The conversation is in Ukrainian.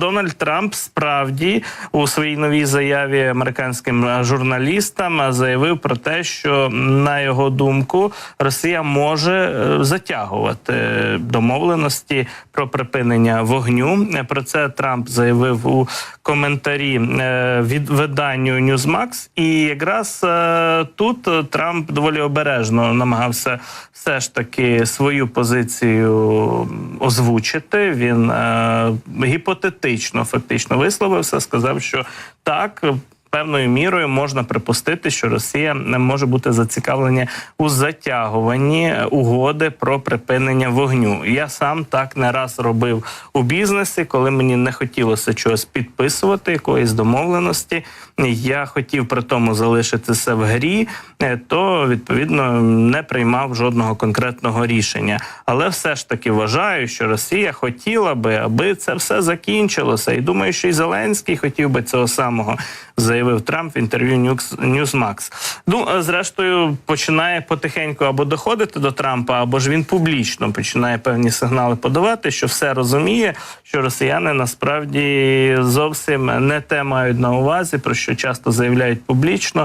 Дональд Трамп справді у своїй новій заяві американським е, журналістам е, заявив про те, що на його думку Росія може е, затягувати домовленості про припинення вогню. Е, Про це Трамп заявив у коментарі е, від виданню Newsmax. І якраз е, тут е, Трамп доволі обережно намагався все ж таки свою позицію озвучити. Він е, гіпотетично фактично висловився, сказав, що так. Певною мірою можна припустити, що Росія не може бути зацікавлена у затягуванні угоди про припинення вогню. Я сам так не раз робив у бізнесі, коли мені не хотілося чогось підписувати, якоїсь домовленості. Я хотів при тому залишитися в грі, е, то відповідно не приймав жодного конкретного рішення. Але все ж таки вважаю, що Росія хотіла би, аби це все закінчилося. І думаю, що і Зеленський хотів би цього самого, заявив Трамп в інтерв'ю Newsmax. Ну, е, зрештою, починає потихеньку або доходити до Трампа, або ж він публічно починає певні сигнали подавати, що все розуміє, що росіяни насправді зовсім не те мають на увазі, про що часто заявляють публічно.